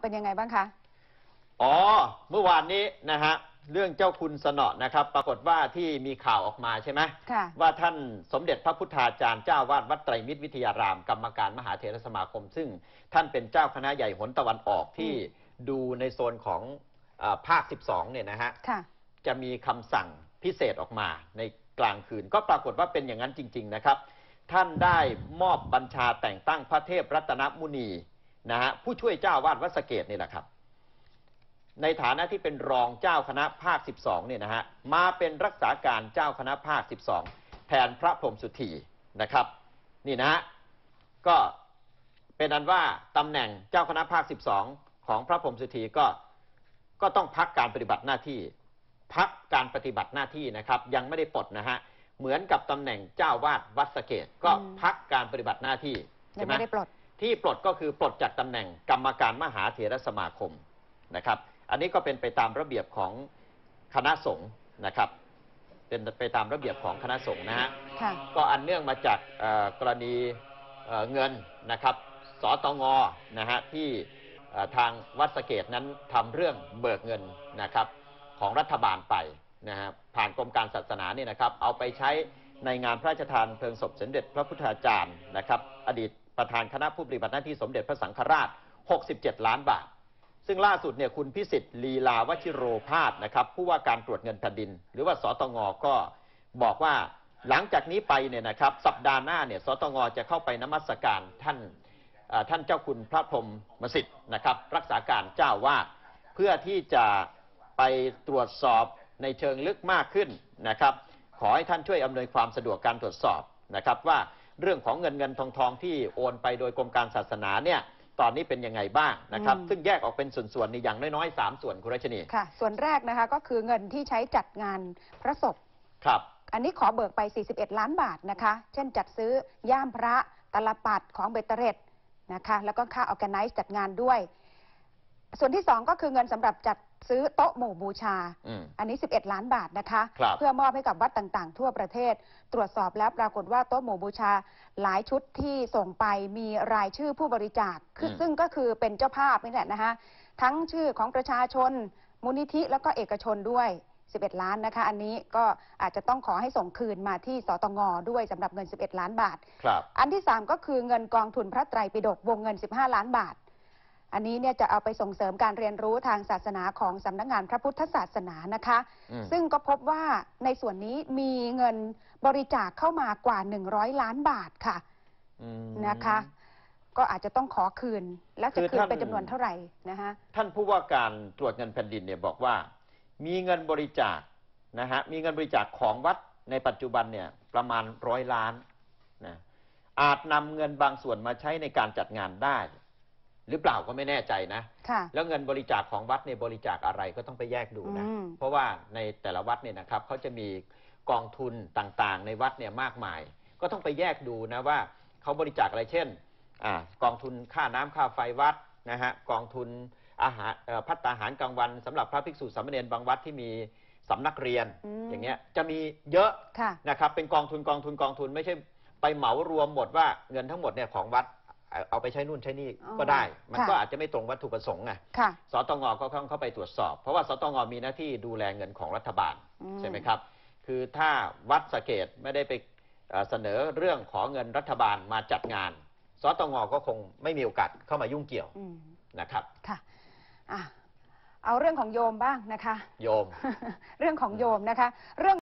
เป็นยังไงบ้างคะ อ๋อ เมื่อวานนี้นะฮะ เรื่องเจ้าคุณสนอนะครับ ปรากฏว่าที่มีข่าวออกมาใช่ไหมค่ะว่าท่านสมเด็จพระพุทธาจารย์เจ้าวาดวัดไตรมิตรวิทยาราม กรรมการมหาเถรสมาคม ซึ่งท่านเป็นเจ้าคณะใหญ่หนตะวันออกที่ดูในโซนของเออภาค 12 เนี่ยนะฮะค่ะจะมีคำสั่งพิเศษออกมาในกลางคืน ก็ปรากฏว่าเป็นอย่างนั้นจริง ๆ นะครับ ท่านได้มอบบัญชาแต่งตั้งพระเทพรัตนมุนี นะฮะผู้ช่วยเจ้าวาดวัดสะเกตนี่แหละครับ ในฐานะที่เป็นรองเจ้าคณะภาค 12เนี่ยนะฮะมาเป็นรักษาการเจ้าคณะภาค 12 แทนพระพรหมสุธีนะครับ นี่นะฮะก็เป็นอันว่าตำแหน่งเจ้าคณะภาค 12 ของพระพรหมสุธีก็ก็ต้องพักการปฏิบัติหน้าที่ พักการปฏิบัติหน้าที่นะครับยังไม่ได้ปลดนะฮะเหมือนกับตำแหน่งเจ้าวาดวัดสะเกตก็อืมพักการปฏิบัติหน้าที่ยัใช่งไหมไม่ได้ปลด ที่ปลดก็คือปลดจากตำแหน่งกรรมการมหาเถรสมาคมนะครับ อันนี้ก็เป็นไปตามระเบียบของคณะสงฆ์นะครับ เป็นไปตามระเบียบของคณะสงฆ์นะฮะค่ะก็อันเนื่องมาจากเอ่อกรณีเอ่อเงินนะครับสตงนะฮะที่เอ่อทางวัดสะเกตนั้นทำเรื่องเบิกเงินนะครับของรัฐบาลไปนะฮะผ่านกรมการศาสนาเนี่ยนะครับ เอาไปใช้ในงานพระราชทานเพลิงศพสมเด็จพระพุทธาจารย์นะครับ อดีต ประธานคณะผู้ปฏิบัติหน้าที่สมเด็จพระสังฆราช 67 ล้านบาท ซึ่งล่าสุดเนี่ยคุณพิสิทธิ์ลีลาวชิโรพาสนะครับผู้ว่าการตรวจเงินแผ่นดิน หรือว่าสตงก็บอกว่าหลังจากนี้ไปเนี่ยนะครับสัปดาห์หน้าเนี่ยสตงจะเข้าไปนมัสการท่านท่านเจ้าคุณพระพรหมสิทธิ์นะครับรักษาการเจ้าวาดเพื่อที่จะไปตรวจสอบในเชิงลึกมากขึ้นนะครับ ขอให้ท่านช่วยอำนวยความสะดวกการตรวจสอบนะครับว่า เรื่องของเงินเงินทองทองที่โอนไปโดยกรมการศาสนาเนี่ยตอนนี้เป็นยังไงบ้างนะครับอืมซึ่งแยกออกเป็นส่วนๆในอย่างน้อยๆสามส่วนคุณรัชนีค่ะ ส่วนแรกนะคะก็คือเงินที่ใช้จัดงานพระศพครับ อันนี้ขอเบิกไป 41 ล้านบาทนะคะ เช่นจัดซื้อย่ามพระตลปัดของเบตเตเรตนะคะ แล้วก็ค่าออแกไนซ์จัดงานด้วย ส่วนที่ 2 ก็คือเงินสำหรับจัดซื้อโต๊ะหมู่บูชาอืมอันนี้ 11 ล้านบาทนะคะครับเพื่อมอบให้กับวัดต่างๆ ทั่วประเทศ ตรวจสอบแล้วปรากฏว่าโต๊ะหมู่บูชาหลายชุดที่ส่งไปมีรายชื่อผู้บริจาคคืออืมซึ่งก็คือเป็นเจ้าภาพนี่แหละนะคะ ทั้งชื่อของประชาชน มูลนิธิแล้วก็เอกชนด้วย 11 ล้านนะคะ อันนี้ก็อาจจะต้องขอให้ส่งคืนมาที่สตงด้วยสำหรับเงิน 11 ล้านบาทครับอันที่ 3 ก็คือเงินกองทุนพระไตรปิฎกวงเงิน 15 ล้านบาท อันนี้เนี่ยจะเอาไปส่งเสริมการเรียนรู้ทางศาสนาของสำนักงานพระพุทธศาสนานะคะอืมซึ่งก็พบว่าในส่วนนี้มีเงินบริจาคเข้ามากว่า 100 ล้านบาทค่ะอืมนะคะ ก็อาจจะต้องขอคืน แล้วจะคือคืนท่านเป็นจำนวนเท่าไหร่นะคะท่านผู้ว่าการตรวจเงินแผ่นดินเนี่ยบอกว่า มีเงินบริจาคนะฮะมีเงินบริจาคของวัดในปัจจุบันเนี่ยประมาณร้อยล้านนะอาจนำเงินบางส่วนมาใช้ในการจัดงานได้ หรือเปล่าก็ไม่แน่ใจนะ ค่ะ แล้วเงินบริจาคของวัดเนี่ยบริจาคอะไรก็ต้องไปแยกดูนะ อืม เพราะว่าในแต่ละวัดเนี่ยนะครับเขาจะมีกองทุนต่างๆ ในวัดเนี่ยมากมาย ก็ต้องไปแยกดูนะว่าเขาบริจาคอะไรเช่นอากองทุนค่าน้ำค่าไฟวัดนะฮะกองทุนอาหารเอ่อพัตตาหารกลางวันสำหรับพระภิกษุสามเณรบางวัดที่มีสำนักเรียนอืม อย่างเงี้ยจะมีเยอะ ค่ะ นะครับเป็นกองทุนกองทุนกองทุนไม่ใช่ไปเหมารวมหมดว่าเงินทั้งหมดเนี่ยของวัด เอาเอาไปใช้นู่นใช้นี่อ๋อก็ได้ มันค่ะก็อาจจะไม่ตรงวัตถุประสงค์ไงค่ะสตงก็ต้องเข้าไปตรวจสอบ เพราะว่าสตงมีหน้าที่ดูแลเงินของรัฐบาลอืมใช่ไหมครับ คือถ้าวัดสะเกตไม่ได้ไปเอ่อเสนอเรื่องขอเงินรัฐบาลมาจัดงาน สตงก็คงไม่มีโอกาสเข้ามายุ่งเกี่ยวอืมนะครับค่ะอะเอาเรื่องของโยมบ้างนะคะ โยม เรื่องของโยมนะคะเรื่อง